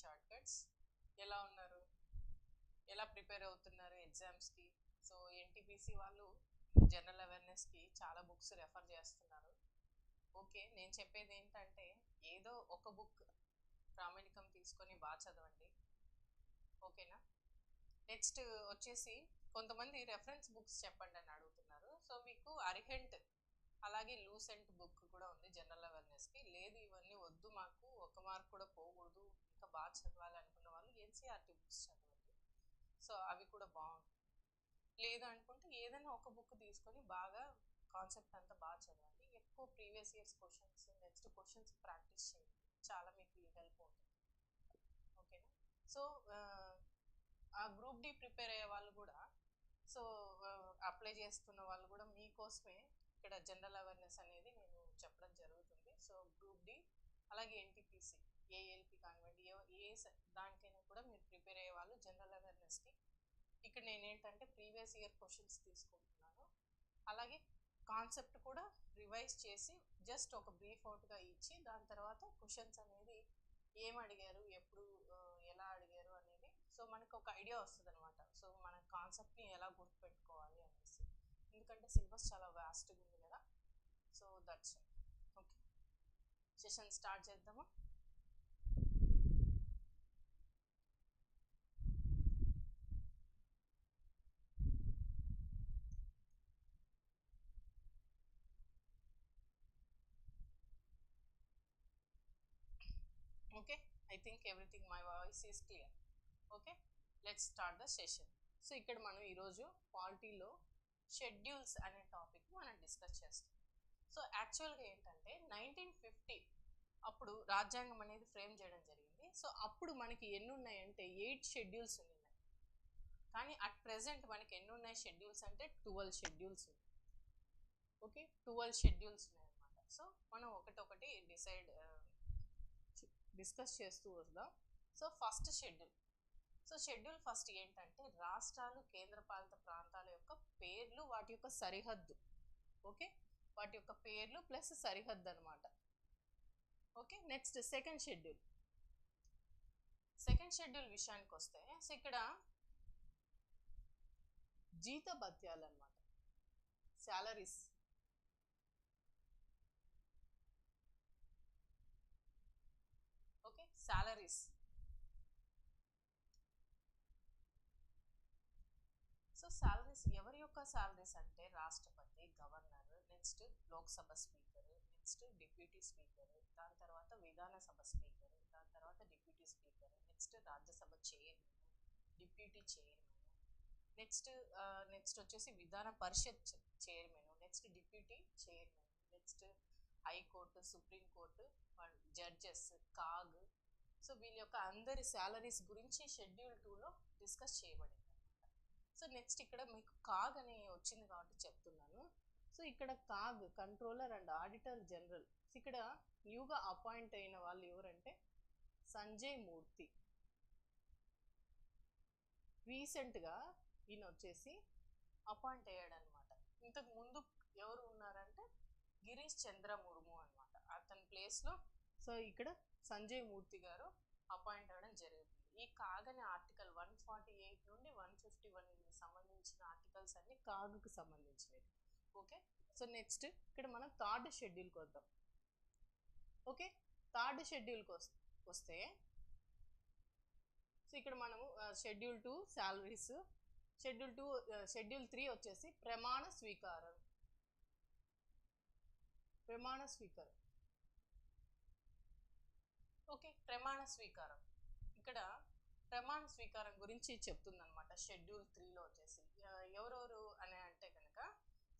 Short cuts ఎలా ఉన్నారు? ఎలా ప్రిపేర్ అవుతున్నారు ఎగ్జామ్స్కి సో ఎన్టీపీసీ వాళ్ళు జనరల్ అవేర్నెస్కి చాలా బుక్స్ రెఫర్ చేస్తున్నారు. ఓకే నేను చెప్పేది ఏంటంటే ఏదో ఒక బుక్ ప్రామాణికం తీసుకొని బాగా చదవండి. ఓకేనా? నెక్స్ట్ వచ్చేసి కొంతమంది రెఫరెన్స్ బుక్స్ చెప్పండి అని అడుగుతున్నారు. సో మీకు అర్హెంట్ అలాగే లూసెంట్ బుక్ కూడా ఉంది జనరల్ అవేర్నెస్కి లేదు ఇవన్నీ వద్దు మాకు ఒక మార్క్ కూడా పోకూడదు ఇంకా బాగా చదవాలి అనుకున్న వాళ్ళు ఎన్సీఆర్టీ బుక్స్ చదవండి. సో అవి కూడా బాగుంటాయి. లేదు అనుకుంటే ఏదైనా ఒక బుక్ తీసుకొని బాగా కాన్సెప్ట్ అంతా బాగా చదవండి. ఎక్కువ previous years questions next questions practice చేయండి. చాలా మీకు హెల్ప్ అవుతుంది. ఓకేనా? సో ఆ గ్రూప్ డి ప్రిపేర్ అయ్యే వాళ్ళు కూడా సో అప్లై చేస్తున్న వాళ్ళు కూడా మీకోసమే ఇక్కడ జనరల్ అవేర్నెస్ అనేది నేను చెప్పడం జరుగుతుంది. సో గ్రూప్ డి అలాగే ఎన్టీపీసీ ఏఎల్పి కానివ్వండి ఏ దానికైనా కూడా మీరు ప్రిపేర్ అయ్యే వాళ్ళు జనరల్ అవేర్నెస్కి ఇక్కడ నేను ఏంటంటే ప్రీవియస్ ఇయర్ క్వశ్చన్స్ తీసుకుంటున్నాను. అలాగే కాన్సెప్ట్ కూడా రివైజ్ చేసి జస్ట్ ఒక బ్రీఫ్ అవుట్గా ఇచ్చి దాని తర్వాత క్వశ్చన్స్ అనేది ఏం అడిగారు ఎప్పుడు ఎలా అడిగారు అనేది సో మనకు ఒక ఐడియా వస్తుంది అనమాట సో మన కాన్సెప్ట్ని ఎలా గుర్తుపెట్టుకోవాలి అనేది. ఎందుకంటే సిలబస్ చాలా వాస్ట్గా ఉంది కదా. So that's okay session start చేద్దామా? Okay I think everything my voice is clear okay let's start the session so ఇక్కడ మనం ఈరోజు పాలిటీలో షెడ్యూల్స్ అనే టాపిక్ మనం డిస్కస్ చేస్తాం. సో యాక్చువల్గా ఏంటంటే నైన్టీన్ ఫిఫ్టీ అప్పుడు రాజ్యాంగం అనేది ఫ్రేమ్ చేయడం జరిగింది. సో అప్పుడు మనకి ఎన్ని ఉన్నాయంటే ఎయిట్ షెడ్యూల్స్ ఉన్నాయి కానీ అట్ ప్రెసెంట్ మనకి ఎన్ని ఉన్నాయి షెడ్యూల్స్ అంటే ట్వెల్వ్ షెడ్యూల్స్ ఉన్నాయి. ఓకే? ట్వెల్వ్ షెడ్యూల్స్ ఉన్నాయి అనమాట సో మనం ఒకటొకటి డిసైడ్ డిస్కస్ చేస్తూ వద్దాం. So first schedule. So schedule first ఏంటంటే రాష్ట్రాలు కేంద్రపాలిత ప్రాంతాల యొక్క పేర్లు వాటి యొక్క సరిహద్దు. ఓకే? వాటి యొక్క పేర్లు ప్లస్ సరిహద్దు అనమాట okay? Next second schedule. Second schedule విషయానికి వస్తే సో ఇక్కడ జీత భత్యాలు అనమాట salaries okay? Salaries so salaries ఎవరి యొక్క శాలరీస్ అంటే రాష్ట్రపతి governor next Lok Sabha speaker next deputy speaker దాని తర్వాత విధానసభ స్పీకర్ దాని తర్వాత deputy speaker next Rajya Sabha chairman deputy chairman next next వచ్చేసి Vidhan Parishad chairman next deputy chairman next high court supreme court judges CAG. So వీళ్ళ యొక్క అందరి salaries గురించి schedule టూలో డిస్కస్ చేయబడింది. సో నెక్స్ట్ ఇక్కడ మీకు కాగ్ అని వచ్చింది కాబట్టి చెప్తున్నాను. సో ఇక్కడ CAG controller and auditor general. ఇక్కడ న్యూగా అపాయింట్ అయిన వాళ్ళు ఎవరంటే సంజయ్ మూర్తి. రీసెంట్గా ఈయన వచ్చేసి అపాయింట్ అయ్యాడనమాట. ఇంతకు ముందు ఎవరు ఉన్నారంటే గిరీష్ చంద్ర ముర్ము అనమాట. అతని ప్లేస్లో సో ఇక్కడ సంజయ్ మూర్తి గారు అపాయింట్ అవ్వడం జరిగింది. ఈ కాగని ఆర్టికల్ వన్ ఫార్టీ ఎయిట్ నుండి వన్ ఫిఫ్టీ వన్ సంబంధించిన ఆర్టికల్స్ అన్ని కాగుకు సంబంధించినవి. ఓకే? సో నెక్స్ట్ ఇక్కడ మనం థర్డ్ షెడ్యూల్కి వద్దాం ఓకే? థర్డ్ షెడ్యూల్కి వస్తే సో ఇక్కడ మనము schedule two salaries schedule two schedule three వచ్చేసి ప్రమాణ స్వీకారం. ప్రమాణ స్వీకారం. ఓకే? ప్రమాణ స్వీకారం. ఇక్కడ ప్రమాణ స్వీకారం గురించి చెప్తుందనమాట షెడ్యూల్ త్రీలో వచ్చేసి. ఎవరెవరు అని అంటే కనుక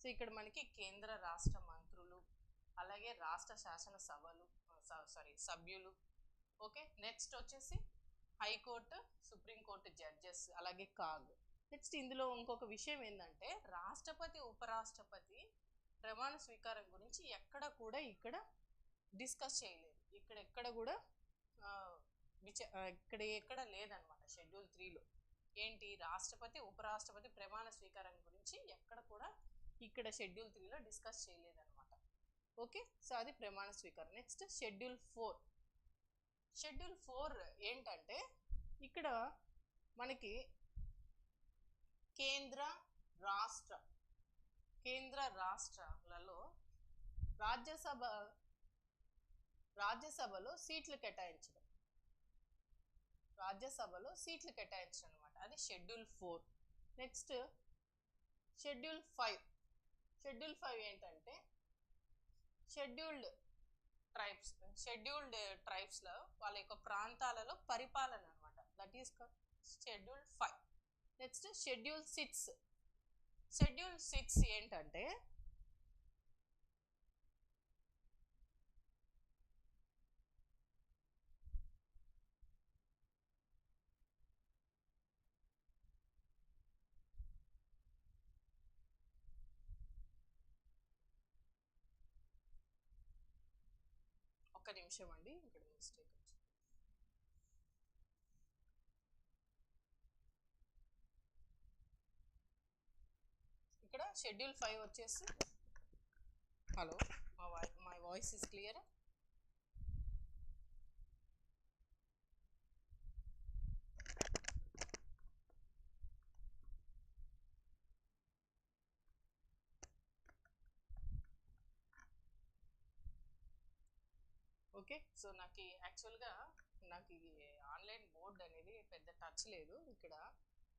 సో ఇక్కడ మనకి కేంద్ర రాష్ట్ర మంత్రులు అలాగే రాష్ట్ర శాసన సభలు సారీ సభ్యులు. ఓకే? నెక్స్ట్ వచ్చేసి high court supreme court judges అలాగే కాగ్. నెక్స్ట్ ఇందులో ఇంకొక విషయం ఏంటంటే రాష్ట్రపతి ఉపరాష్ట్రపతి ప్రమాణ స్వీకారం గురించి ఎక్కడ కూడా ఇక్కడ డిస్కస్ చేయలేదు. ఇక్కడ ఎక్కడ కూడా విచ ఇక్కడ ఎక్కడ లేదనమాట షెడ్యూల్ త్రీలో. ఏంటి? రాష్ట్రపతి ఉపరాష్ట్రపతి ప్రమాణ స్వీకారం గురించి ఎక్కడ కూడా ఇక్కడ షెడ్యూల్ త్రీలో డిస్కస్ చేయలేదన్నమాట. ఓకే? సో అది ప్రమాణ స్వీకారం. Next schedule four. Schedule four ఏంటంటే ఇక్కడ మనకి కేంద్ర రాష్ట్ర కేంద్ర రాష్ట్రాలలో రాజ్యసభ రాజ్యసభలో సీట్లు కేటాయించడం. రాజ్యసభలో సీట్లు కేటాయించడం అనమాట అది schedule four. Next schedule five. Schedule five ఏంటంటే షెడ్యూల్డ్ ట్రైబ్స్ షెడ్యూల్డ్ ట్రైబ్స్లో వాళ్ళ యొక్క ప్రాంతాలలో పరిపాలన అనమాట that is schedule five next schedule six schedule six ఏంటంటే నిమిషం అండి ఇక్కడ మిస్టేక్ వచ్చింది. ఇక్కడ షెడ్యూల్ ఫైవ్ వచ్చేసి హలో మా వాయి my voice is clear okay so నాకు యాక్చువల్గా నాకు ఈ ఆన్లైన్ బోర్డ్ అనేది పెద్ద టచ్ లేదు. ఇక్కడ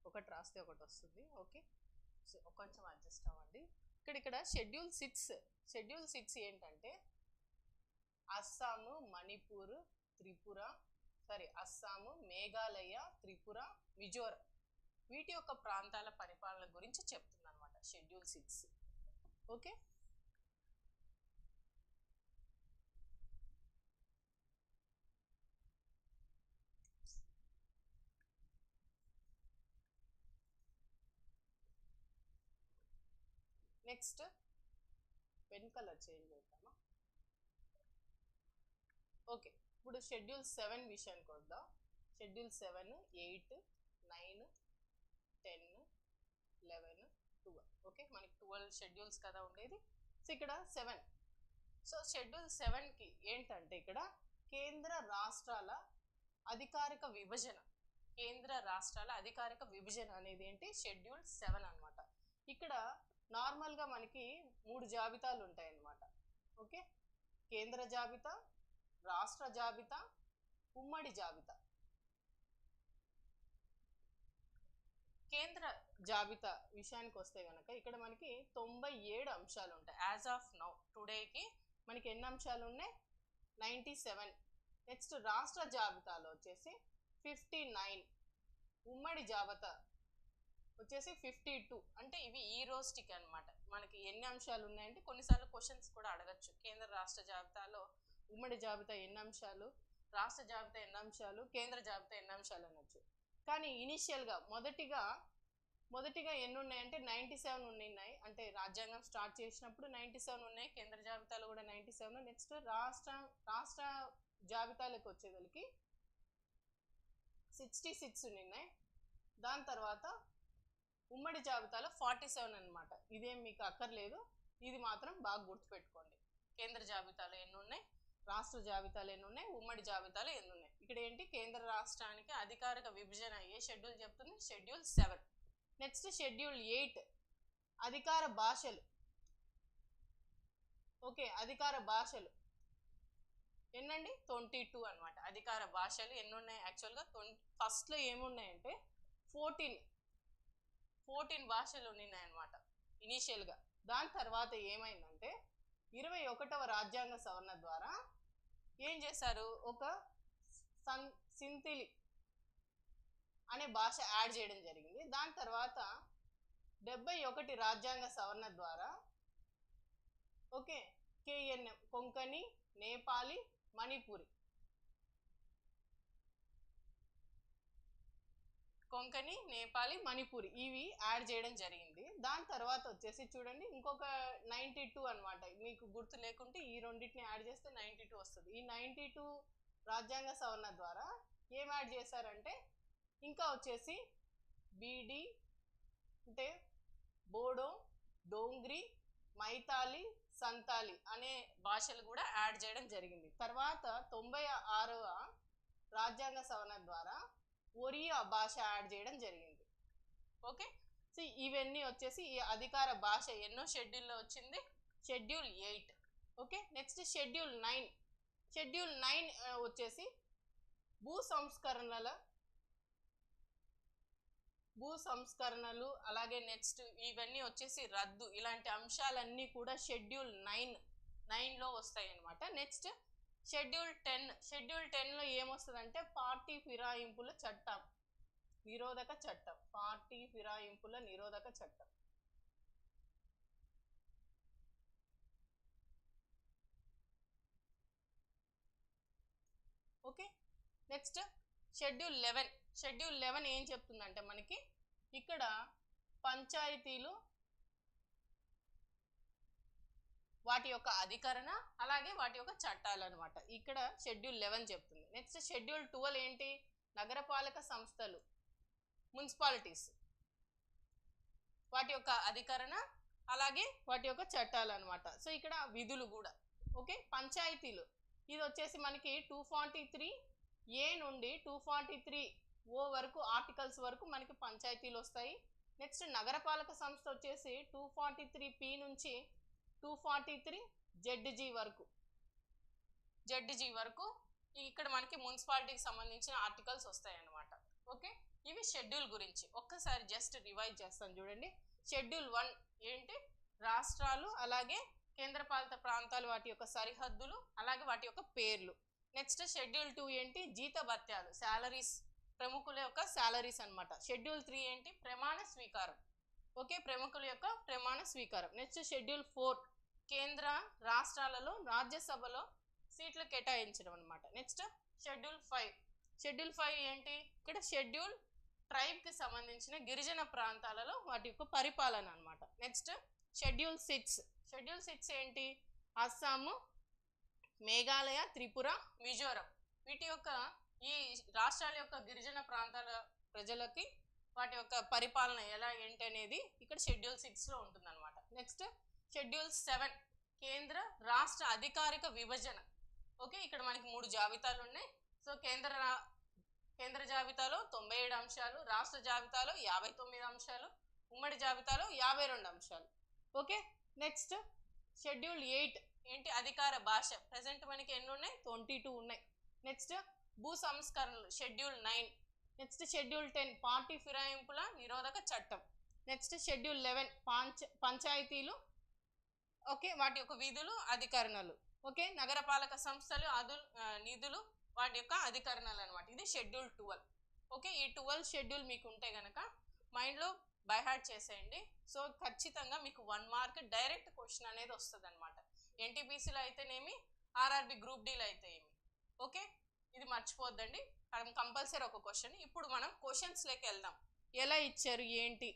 ఒకటి రాస్తే ఒకటి వస్తుంది. ఓకే సో కొంచెం అడ్జస్ట్ అవ్వండి. ఇక్కడ ఇక్కడ షెడ్యూల్ సిక్స్ షెడ్యూల్ సిక్స్ ఏంటంటే అస్సాము మణిపూర్ త్రిపుర సారీ అస్సాము మేఘాలయ త్రిపుర మిజోరం. వీటి యొక్క ప్రాంతాల పరిపాలన గురించి చెప్తుందనమాట schedule six okay next pen colour change చేద్దామా? ఓకే ఇప్పుడు షెడ్యూల్ సెవెన్ విషయానికి వద్దాం schedule seven eight nine ten eleven twelve. Okay మనకి ట్వెల్వ్ షెడ్యూల్స్ కదా ఉండేది. సో ఇక్కడ సెవెన్. సో షెడ్యూల్ సెవెన్కి ఏంటంటే ఇక్కడ కేంద్ర రాష్ట్రాల అధికారిక విభజన. కేంద్ర రాష్ట్రాల అధికారిక విభజన అనేది ఏంటి? షెడ్యూల్ సెవెన్ అన్నమాట. ఇక్కడ నార్మల్గా మనకి మూడు జాబితాలు ఉంటాయి అన్నమాట ఓకే? కేంద్ర జాబితా రాష్ట్ర జాబితా ఉమ్మడి జాబితా. కేంద్ర జాబితా విషయానికి వస్తే కనుక ఇక్కడ మనకి తొంభై ఏడు అంశాలు ఉంటాయి. యాజ్ ఆఫ్ నౌ టుడేకి మనకి ఎన్ని అంశాలు ఉన్నాయి? Ninety seven. నెక్స్ట్ రాష్ట్ర జాబితాలో వచ్చేసి ఫిఫ్టీ నైన్. ఉమ్మడి జాబితా వచ్చేసి ఫిఫ్టీ టూ అంటే ఇవి ఈ రోజుకి అన్నమాట. మనకి ఎన్ని అంశాలు ఉన్నాయంటే కొన్నిసార్లు క్వశ్చన్స్ కూడా అడగచ్చు. కేంద్ర రాష్ట్ర జాబితాలో ఉమ్మడి జాబితా ఎన్ని అంశాలు రాష్ట్ర జాబితా ఎన్ని అంశాలు కేంద్ర జాబితా ఎన్ని అంశాలు అనొచ్చు. కానీ ఇనిషియల్గా మొదటిగా మొదటిగా ఎన్ని ఉన్నాయంటే నైంటీ సెవెన్ ఉన్నాయి అంటే రాజ్యాంగం స్టార్ట్ చేసినప్పుడు నైంటీ సెవెన్ ఉన్నాయి. కేంద్ర జాబితాలో కూడా నైంటీ సెవెన్ నెక్స్ట్ రాష్ట్ర రాష్ట్ర జాబితాలకు వచ్చేదలికి సిక్స్టీ సిక్స్ ఉన్నాయి దాని తర్వాత ఉమ్మడి జాబితాలో ఫార్టీ సెవెన్ అనమాట ఇదేం మీకు అక్కర్లేదు. ఇది మాత్రం బాగా గుర్తుపెట్టుకోండి. కేంద్ర జాబితాలో ఎన్ని ఉన్నాయి రాష్ట్ర జాబితాలు ఎన్ని ఉన్నాయి ఉమ్మడి జాబితాలు ఎన్ని ఉన్నాయి ఇక్కడ ఏంటి? కేంద్ర రాష్ట్రానికి అధికారిక విభజన ఏ షెడ్యూల్ చెప్తుంది? Schedule seven. Next schedule eight. అధికార భాషలు. ఓకే అధికార భాషలు. ఎన్నండి? ట్వంటీ టూ అనమాట అధికార భాషలు ఎన్ని ఉన్నాయి యాక్చువల్గా ట్వంటీ ఫస్ట్లో ఏమున్నాయంటే ఫోర్టీన్ ఫోర్టీన్ భాషలు ఉన్నాయన్నమాట ఇనీషియల్గా దాని తర్వాత ఏమైందంటే ఇరవై ఒకటవ రాజ్యాంగ సవరణ ద్వారా ఏం చేశారు? ఒక సన్ సింతిలి అనే భాష యాడ్ చేయడం జరిగింది. దాని తర్వాత డెబ్బై ఒకటి రాజ్యాంగ సవరణ ద్వారా ఓకే కేఎన్ఎం కొంకణి నేపాలి మణిపూరి కొంకణి నేపాలి మణిపూరి ఇవి యాడ్ చేయడం జరిగింది. దాని తర్వాత వచ్చేసి చూడండి ఇంకొక నైంటీ టూ అనమాట మీకు గుర్తు లేకుంటే ఈ రెండింటిని యాడ్ చేస్తే నైంటీ టూ వస్తుంది. ఈ నైంటీ టూ రాజ్యాంగ సవరణ ద్వారా ఏం యాడ్ చేశారంటే ఇంకా వచ్చేసి బీడి అంటే బోడో డోంగ్రీ మైతాలి సంతాలి అనే భాషలు కూడా యాడ్ చేయడం జరిగింది. తర్వాత తొంభై ఆరవ రాజ్యాంగ సవరణ ద్వారా ఒరియా భాష యాడ్ చేయడం జరిగింది. ఓకే? సో ఇవన్నీ వచ్చేసి ఈ అధికార భాష ఎన్నో షెడ్యూల్లో వచ్చింది. Schedule eight. Okay? Next schedule nine. Schedule nine వచ్చేసి భూ సంస్కరణల భూ సంస్కరణలు అలాగే నెక్స్ట్ ఇవన్నీ వచ్చేసి రద్దు. ఇలాంటి అంశాలన్నీ కూడా షెడ్యూల్ నైన్ నైన్లో వస్తాయి అన్నమాట నెక్స్ట్ షెడ్యూల్ టెన్ షెడ్యూల్ టెన్లో ఏమొస్తుందంటే పార్టీ ఫిరాయింపుల చట్టం. నిరోధక చట్టం. పార్టీ ఫిరాయింపుల నిరోధక చట్టం. Okay? Next schedule eleven. Schedule eleven ఏం చెప్తుందంటే మనకి ఇక్కడ పంచాయతీలు వాటి యొక్క అధికరణ అలాగే వాటి యొక్క చట్టాలు అనమాట ఇక్కడ షెడ్యూల్ లెవెన్ చెప్తుంది. నెక్స్ట్ షెడ్యూల్ ట్వెల్వ్ ఏంటి? నగరపాలక సంస్థలు మున్సిపాలిటీస్. వాటి యొక్క అధికరణ అలాగే వాటి యొక్క చట్టాలు అనమాట సో ఇక్కడ విధులు కూడా. ఓకే? పంచాయతీలు. ఇది వచ్చేసి మనకి టూ ఫార్టీ త్రీ ఏ నుండి టూ ఫార్టీ త్రీ ఓ వరకు ఆర్టికల్స్ వరకు మనకి పంచాయతీలు వస్తాయి. నెక్స్ట్ నగరపాలక సంస్థ వచ్చేసి టూ ఫార్టీ త్రీ పి నుంచి టూ ఫార్టీ త్రీ జెడ్జీ వరకు. జెడ్జీ వరకు ఇక్కడ మనకి మున్సిపాలిటీకి సంబంధించిన ఆర్టికల్స్ వస్తాయి అన్నమాట ఓకే? ఇవి షెడ్యూల్ గురించి. ఒక్కసారి జస్ట్ రివైజ్ చేస్తాను చూడండి. షెడ్యూల్ వన్ ఏంటి? రాష్ట్రాలు అలాగే కేంద్రపాలిత ప్రాంతాలు వాటి యొక్క సరిహద్దులు అలాగే వాటి యొక్క పేర్లు. నెక్స్ట్ షెడ్యూల్ టూ ఏంటి? జీత భత్యాలు శాలరీస్ ప్రముఖుల యొక్క శాలరీస్ అన్నమాట. షెడ్యూల్ త్రీ ఏంటి? ప్రమాణ స్వీకారం. ఓకే ప్రముఖుల యొక్క ప్రమాణ స్వీకారం. నెక్స్ట్ షెడ్యూల్ ఫోర్ కేంద్ర రాష్ట్రాలలో రాజ్యసభలో సీట్లు కేటాయించడం అనమాట next schedule five. Schedule five ఏంటి? ఇక్కడ షెడ్యూల్ ట్రైబ్కి సంబంధించిన గిరిజన ప్రాంతాలలో వాటి యొక్క పరిపాలన అనమాట next schedule six. Schedule six ఏంటి? అస్సాము మేఘాలయ త్రిపుర మిజోరం. వీటి యొక్క ఈ రాష్ట్రాల యొక్క గిరిజన ప్రాంతాల ప్రజలకి వాటి యొక్క పరిపాలన ఎలా ఏంటి అనేది ఇక్కడ షెడ్యూల్ సిక్స్లో ఉంటుంది అనమాట నెక్స్ట్ షెడ్యూల్ సెవెన్ కేంద్ర రాష్ట్ర అధికారిక విభజన. ఓకే ఇక్కడ మనకి మూడు జాబితాలు ఉన్నాయి. సో కేంద్ర కేంద్ర జాబితాలో తొంభై ఏడు అంశాలు రాష్ట్ర జాబితాలో యాభై తొమ్మిది అంశాలు ఉమ్మడి జాబితాలో యాభై రెండు అంశాలు. ఓకే నెక్స్ట్ షెడ్యూల్ ఎయిట్ ఏంటి అధికార భాష? ప్రజెంట్ మనకి ఎన్ని ఉన్నాయి? ట్వంటీ టూ ఉన్నాయి. నెక్స్ట్ భూ సంస్కరణలు schedule nine next schedule ten party ఫిరాయింపుల నిరోధక చట్టం. నెక్స్ట్ షెడ్యూల్ లెవెన్ పంచ పంచాయతీలు ఓకే వాటి యొక్క విధులు అధికరణలు. ఓకే నగరపాలక సంస్థలు అదు నిధులు వాటి యొక్క అధికరణలు అనమాట ఇది షెడ్యూల్ ట్వెల్వ్. ఓకే ఈ ట్వెల్వ్ షెడ్యూల్ మీకు ఉంటే కనుక మైండ్లో బైహార్ట్ చేసేయండి. సో ఖచ్చితంగా మీకు వన్ మార్క్ డైరెక్ట్ క్వశ్చన్ అనేది వస్తుంది అనమాట ఎన్టీపీసీలో అయితేనేమి ఆర్ఆర్బి గ్రూప్ డీలో అయితే ఏమి ఓకే? ఇది మర్చిపోద్దండి. మనం కంపల్సరీ ఒక క్వశ్చన్ ఇప్పుడు మనం క్వశ్చన్స్లోకి వెళ్దాం. ఎలా ఇచ్చారు ఏంటి?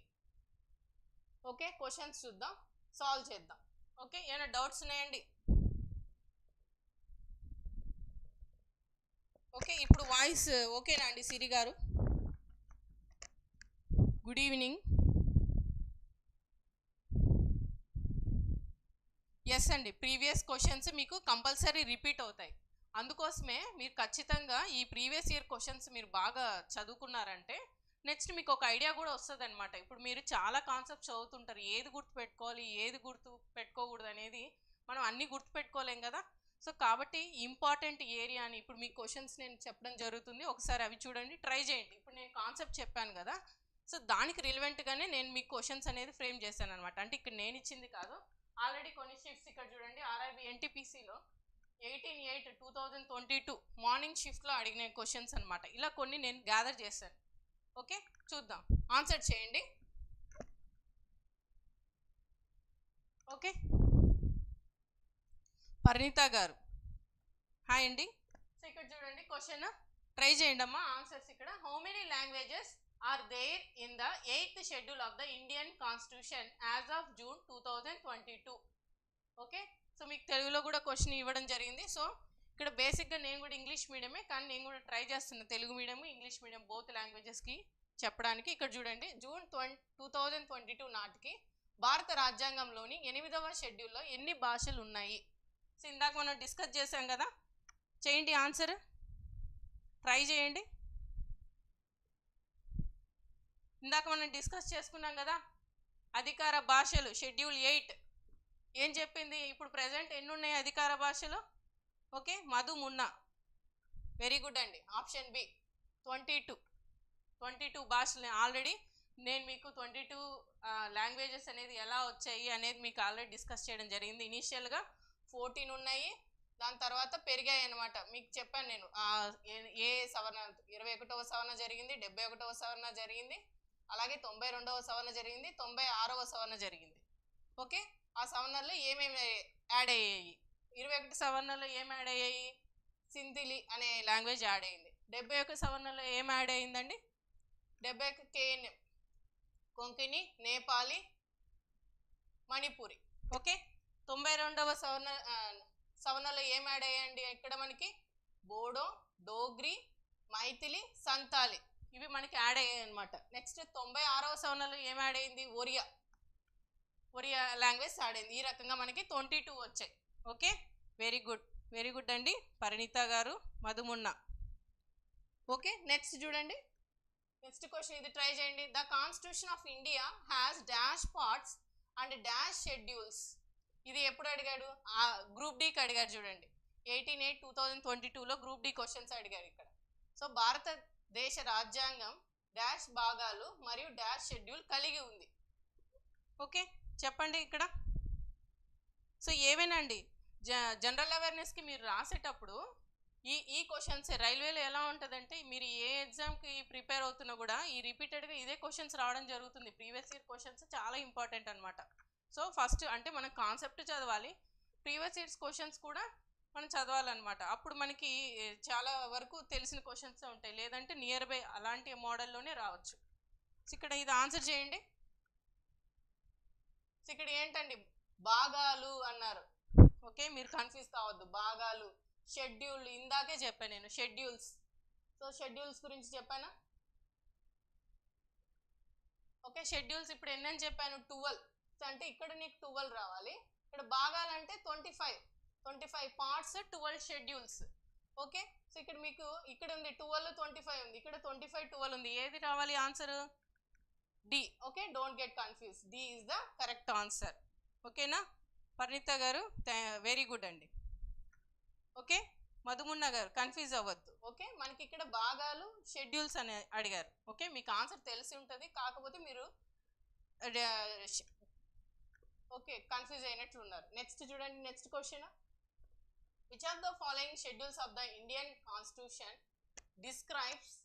ఓకే క్వశ్చన్స్ చూద్దాం. సాల్వ్ చేద్దాం. ఓకే ఏమైనా డౌట్స్ ఉన్నాయండి? ఓకే ఇప్పుడు వాయిస్ ఓకేనా అండి సిరి గారు. గుడ్ ఈవినింగ్ ఎస్ అండి ప్రీవియస్ క్వశ్చన్స్ మీకు కంపల్సరీ రిపీట్ అవుతాయి. అందుకోసమే మీరు ఖచ్చితంగా ఈ ప్రీవియస్ ఇయర్ క్వశ్చన్స్ మీరు బాగా చదువుకున్నారంటే నెక్స్ట్ మీకు ఒక ఐడియా కూడా వస్తుంది అనమాట ఇప్పుడు మీరు చాలా కాన్సెప్ట్స్ చదువుతుంటారు. ఏది గుర్తు పెట్టుకోవాలి ఏది గుర్తు పెట్టుకోకూడదు అనేది మనం అన్నీ గుర్తు పెట్టుకోలేం కదా. సో కాబట్టి ఇంపార్టెంట్ ఏరియా అని ఇప్పుడు మీ క్వశ్చన్స్ నేను చెప్పడం జరుగుతుంది. ఒకసారి అవి చూడండి ట్రై చేయండి. ఇప్పుడు నేను కాన్సెప్ట్ చెప్పాను కదా. సో దానికి రిలవెంట్గానే నేను మీ క్వశ్చన్స్ అనేది ఫ్రేమ్ చేశాను అనమాట అంటే ఇక్కడ నేను ఇచ్చింది కాదు. ఆల్రెడీ కొన్ని షిఫ్ట్స్ ఇక్కడ చూడండి. RRB ఎన్టీపీసీలో eighteen eight two thousand twenty two morning షిఫ్ట్లో అడిగిన క్వశ్చన్స్ అనమాట ఇలా కొన్ని నేను గ్యాదర్ చేశాను. ఓకే? చూద్దాం. ఆన్సర్ చేయండి. ఓకే? పరిణిత గారు. హాయ్ అండి. సో ఇక్కడ చూడండి క్వశ్చన్ ట్రై చేయండి అమ్మా ఆన్సర్స్ ఇక్కడ. How many languages are there in the eighth schedule of the Indian constitution as of June two thousand twenty two okay? So మీకు తెలుగులో కూడా క్వశ్చన్ ఇవ్వడం జరిగింది. సో ఇక్కడ బేసిక్గా నేను కూడా ఇంగ్లీష్ మీడియమే కానీ నేను కూడా ట్రై చేస్తున్నా Telugu medium English medium both లాంగ్వేజెస్కి చెప్పడానికి. ఇక్కడ చూడండి June twenty two thousand twenty two నాటికి భారత రాజ్యాంగంలోని ఎనిమిదవ షెడ్యూల్లో ఎన్ని భాషలు ఉన్నాయి? సో ఇందాక మనం డిస్కస్ చేసాం కదా చేయండి ఆన్సర్ ట్రై చేయండి. ఇందాక మనం డిస్కస్ చేసుకున్నాం కదా అధికార భాషలు షెడ్యూల్ ఎయిట్ ఏం చెప్పింది? ఇప్పుడు ప్రజెంట్ ఎన్ని ఉన్నాయి అధికార భాషలో? Okay Madhu Munna. Very good అండి. Option B twenty two twenty two భాషలు ఆల్రెడీ నేను మీకు ట్వంటీ టూ లాంగ్వేజెస్ అనేది ఎలా వచ్చాయి అనేది మీకు ఆల్రెడీ డిస్కస్ చేయడం జరిగింది. ఇనీషియల్గా ఫోర్టీన్ ఉన్నాయి. దాని తర్వాత పెరిగాయి అనమాట మీకు చెప్పాను నేను. ఏ- ఏ సవరణ? ఇరవై ఒకటవ సవరణ జరిగింది డెబ్బై ఒకటవ సవరణ జరిగింది అలాగే తొంభై రెండవ సవరణ జరిగింది తొంభై ఆరవ సవరణ జరిగింది. ఓకే? ఆ సవర్ణాల్లో ఏమేమి యాడ్ అయ్యాయి? ఇరవై ఒకటి సవర్ణాల్లో ఏం యాడ్ అయ్యాయి? సింధిలి అనే లాంగ్వేజ్ యాడ్ అయింది. డెబ్బై ఒక సవరణలో ఏం యాడ్ అయిందండి? డెబ్బై ఒక కేఎన్ఎం కొంకణి నేపాలి మణిపూరి. ఓకే? తొంభై రెండవ సవర్ణ సవర్ణలో ఏం యాడ్ అయ్యాయండి ఇక్కడ మనకి? బోడో డోగ్రి మైథిలి సంతాలి. ఇవి మనకి యాడ్ అయ్యాయి అనమాట నెక్స్ట్ తొంభై ఆరవ సవర్ణలో ఏం యాడ్ అయింది? ఒరియా. ఒరియా లాంగ్వేజ్ ఆడింది. ఈ రకంగా మనకి ట్వంటీ టూ వచ్చాయి. Okay? Very good. Very good అండి. పరిణీత గారు మధుమున్న. ఓకే? నెక్స్ట్ చూడండి. నెక్స్ట్ క్వశ్చన్ ఇది ట్రై చేయండి. The constitution of India has dash parts and dash schedules. ఇది ఎప్పుడు అడిగాడు? ఆ గ్రూప్ డీకి అడిగాడు చూడండి. Eighteen eight two thousand twenty టూలో గ్రూప్ డి క్వశ్చన్స్ అడిగారు ఇక్కడ. సో భారతదేశ రాజ్యాంగం డాష్ భాగాలు మరియు డాష్ షెడ్యూల్ కలిగి ఉంది. ఓకే? చెప్పండి ఇక్కడ. సో ఏవేనండి? జ జనరల్ అవేర్నెస్కి మీరు రాసేటప్పుడు ఈ ఈ క్వశ్చన్స్ రైల్వేలో ఎలా ఉంటుందంటే మీరు ఏ ఎగ్జామ్కి ప్రిపేర్ అవుతున్నా కూడా ఈ రిపీటెడ్గా ఇదే క్వశ్చన్స్ రావడం జరుగుతుంది. ప్రీవియస్ ఇయర్ క్వశ్చన్స్ చాలా ఇంపార్టెంట్ అనమాట సో ఫస్ట్ అంటే మనం కాన్సెప్ట్ చదవాలి. ప్రీవియస్ ఇయర్స్ క్వశ్చన్స్ కూడా మనం చదవాలన్నమాట. అప్పుడు మనకి చాలా వరకు తెలిసిన క్వశ్చన్స్ ఉంటాయి. లేదంటే నియర్ బై అలాంటి మోడల్లోనే రావచ్చు. సో ఇక్కడ ఇది ఆన్సర్ చేయండి. సో ఇక్కడ ఏంటండి? భాగాలు అన్నారు. ఓకే మీరు కన్ఫ్యూజ్ కావద్దు. భాగాలు షెడ్యూల్ ఇందాకే చెప్పాను నేను షెడ్యూల్స్. సో షెడ్యూల్స్ గురించి చెప్పానా? ఓకే షెడ్యూల్స్ ఇప్పుడు ఎన్నని చెప్పాను? ట్వెల్వ్. అంటే ఇక్కడ నీకు ట్వెల్వ్ రావాలి. ఇక్కడ భాగాలంటే twenty five. Twenty five parts twelve schedules. Okay so ఇక్కడ మీకు ఇక్కడ ఉంది ట్వెల్వ్ ట్వంటీ ఫైవ్ ఉంది. ఇక్కడ ట్వంటీ ఫైవ్ ట్వెల్వ్ ఉంది. ఏది రావాలి answer? D okay? Don't get confuse D is the correct answer ఓకేనా? పరిణిత గారు వెరీ గుడ్ అండి. ఓకే? మధుమున్న గారు కన్ఫ్యూజ్ అవ్వద్దు. ఓకే? మనకి ఇక్కడ భాగాలు షెడ్యూల్స్ అని అడిగారు. ఓకే? మీకు ఆన్సర్ తెలిసి ఉంటుంది. కాకపోతే మీరు ఓకే? కన్ఫ్యూజ్ అయినట్లు ఉన్నారు. నెక్స్ట్ చూడండి. Next question which are the following schedules of the Indian constitution describes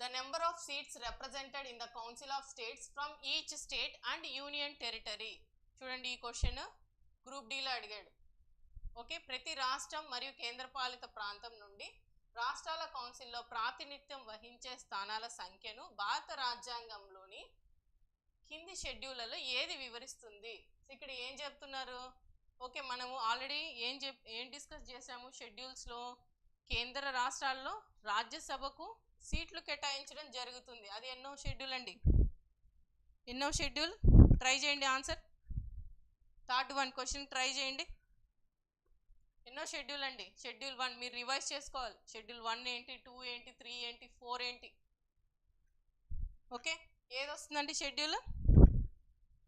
the number of seats represented in the council of states from each state and union territory. చూడండి ఈ question group డీలో అడిగాడు. Okay ప్రతి రాష్ట్రం మరియు కేంద్రపాలిత ప్రాంతం నుండి రాష్ట్రాల కౌన్సిల్లో ప్రాతినిధ్యం వహించే స్థానాల సంఖ్యను భారత రాజ్యాంగంలోని కింది షెడ్యూళ్ళలో ఏది వివరిస్తుంది? ఇక్కడ ఏం చెప్తున్నారు? ఓకే మనము ఆల్రెడీ ఏం చెప్ ఏం డిస్కస్ చేసాము షెడ్యూల్స్లో కేంద్ర రాష్ట్రాల్లో రాజ్యసభకు సీట్లు కేటాయించడం జరుగుతుంది. అది ఎన్నో షెడ్యూల్ అండి. ఎన్నో షెడ్యూల్? ట్రై చేయండి answer. Third one question try చేయండి. ఎన్నో షెడ్యూల్ అండి. షెడ్యూల్ వన్ మీరు రివైజ్ చేసుకోవాలి. షెడ్యూల్ వన్ ఏంటి టూ ఏంటి త్రీ ఏంటి ఫోర్ ఏంటి? ఓకే? ఏది వస్తుందండి schedule?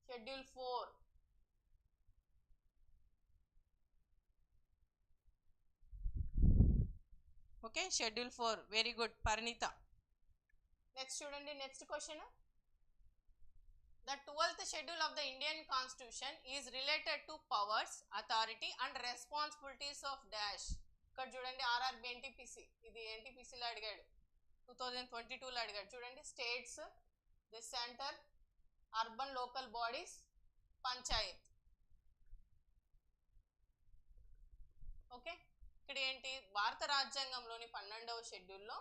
Schedule four. Okay schedule four very good Parinita next చూడండి next question the twelfth schedule of the Indian constitution is related to powers authority and responsibilities of dash ఇక్కడ చూడండి RRB NTPC ఇది ఎన్టీపీసీలో అడిగాడు. Two thousand twenty టూలో అడిగాడు. చూడండి states the centre urban local bodies panchayat. Okay? ఇక్కడ ఏంటి? భారత రాజ్యాంగంలోని పన్నెండవ షెడ్యూల్లో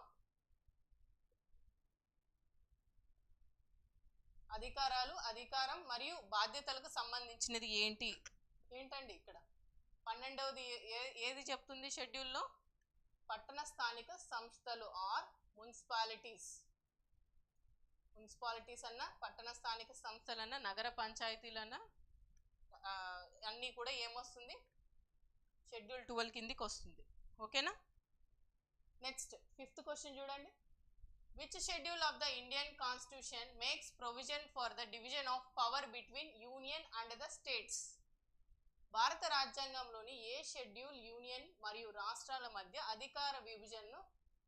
అధికారాలు అధికారం మరియు బాధ్యతలకు సంబంధించినది ఏంటి? ఏంటండి ఇక్కడ? పన్నెండవది ఏది చెప్తుంది షెడ్యూల్లో? పట్టణ స్థానిక సంస్థలు ఆర్ మున్సిపాలిటీస్. మున్సిపాలిటీస్ అన్న పట్టణ స్థానిక సంస్థలన్న నగర పంచాయతీలన్న అన్నీ కూడా ఏమొస్తుంది? షెడ్యూల్ ట్వెల్వ్ కిందికి వస్తుంది. ఓకేనా? నెక్స్ట్ ఫిఫ్త్ క్వశ్చన్ చూడండి. Which schedule of the Indian constitution makes provision for the division of power between union and the states భారత రాజ్యాంగంలోని ఏ షెడ్యూల్ యూనియన్ మరియు రాష్ట్రాల మధ్య అధికార విభజనను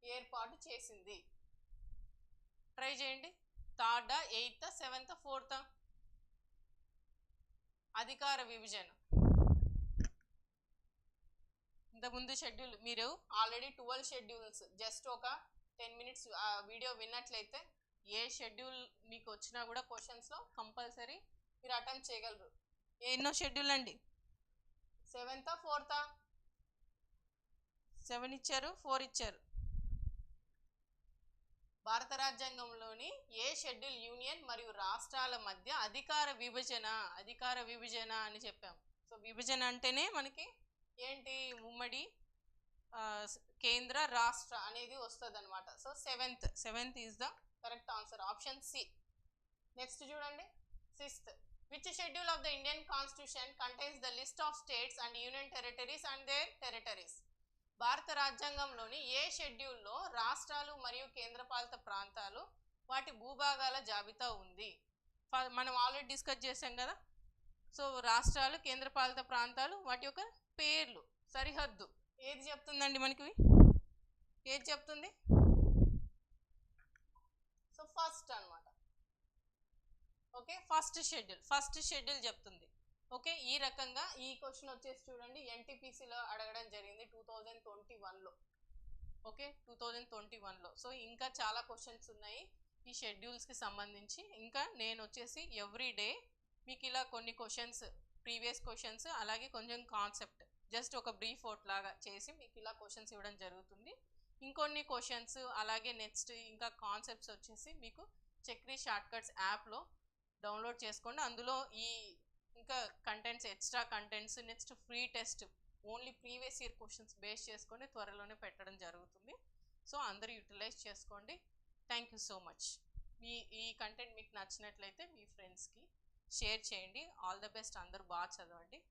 ఏర్పాటు చేసింది? ట్రై చేయండి. థర్డా ఎయిత్ సెవెంత్ ఫోర్త్. అధికార విభజన. ఇంతకుముందు షెడ్యూల్ మీరు ఆల్రెడీ ట్వెల్వ్ షెడ్యూల్స్. జస్ట్ ఒక టెన్ మినిట్స్ వీడియో విన్నట్లయితే ఏ షెడ్యూల్ మీకు వచ్చినా కూడా క్వశ్చన్స్లో కంపల్సరీ మీరు అటెంప్ట్ చేయగలరు. ఎన్నో షెడ్యూల్ అండి? సెవెంతా ఫోర్తా? సెవెన్ ఇచ్చారు ఫోర్ ఇచ్చారు. భారత రాజ్యాంగంలోని ఏ షెడ్యూల్ యూనియన్ మరియు రాష్ట్రాల మధ్య అధికార విభజన అధికార విభజన అని చెప్పాం సో విభజన అంటేనే మనకి ఏంటి ఉమ్మడి కేంద్ర రాష్ట్ర అనేది వస్తుంది అనమాట so seventh seventh is the correct answer. Option C. Next చూడండి. Sixth. Which schedule of the Indian constitution contains the list of states and union territories and their territories? భారత రాజ్యాంగంలోని ఏ షెడ్యూల్లో రాష్ట్రాలు మరియు కేంద్రపాలిత ప్రాంతాలు వాటి భూభాగాల జాబితా ఉంది? మనం ఆల్రెడీ డిస్కస్ చేసాం కదా. సో రాష్ట్రాలు కేంద్రపాలిత ప్రాంతాలు వాటి యొక్క పేర్లు. సరిహద్దు. ఏది చెప్తుందండి మనకి? ఏది చెప్తుంది? సో ఫస్ట్ అన్నమాట. Okay? First schedule. First schedule చెప్తుంది. ఓకే? ఈ రకంగా ఈ క్వశ్చన్ వచ్చేసి చూడండి. ఎన్టీపీసీలో అడగడం జరిగింది టూ థౌజండ్ ట్వంటీ వన్లో. ఓకే? టూ థౌజండ్ ట్వంటీ వన్లో. సో ఇంకా చాలా క్వశ్చన్స్ ఉన్నాయి ఈ షెడ్యూల్స్కి సంబంధించి. ఇంకా నేను వచ్చేసి ఎవ్రీ డే మీకు ఇలా కొన్ని క్వశ్చన్స్ ప్రీవియస్ క్వశ్చన్స్ అలాగే కొంచెం కాన్సెప్ట్. జస్ట్ ఒక బ్రీఫ్ అవుట్ లాగా చేసి మీకు ఇలా క్వశ్చన్స్ ఇవ్వడం జరుగుతుంది. ఇంకొన్ని క్వశ్చన్స్ అలాగే నెక్స్ట్ ఇంకా కాన్సెప్ట్స్ వచ్చేసి మీకు చక్రీ షార్ట్కట్స్ యాప్లో డౌన్లోడ్ చేసుకోండి. అందులో ఈ ఇంకా contents extra contents next free test only previous year questions base చేసుకొని త్వరలోనే పెట్టడం జరుగుతుంది. సో అందరూ యూటిలైజ్ చేసుకోండి. Thank you so much. మీ ఈ కంటెంట్ మీకు నచ్చినట్లయితే మీ ఫ్రెండ్స్కి షేర్ చేయండి. All the best. అందరూ బాగా చదవండి.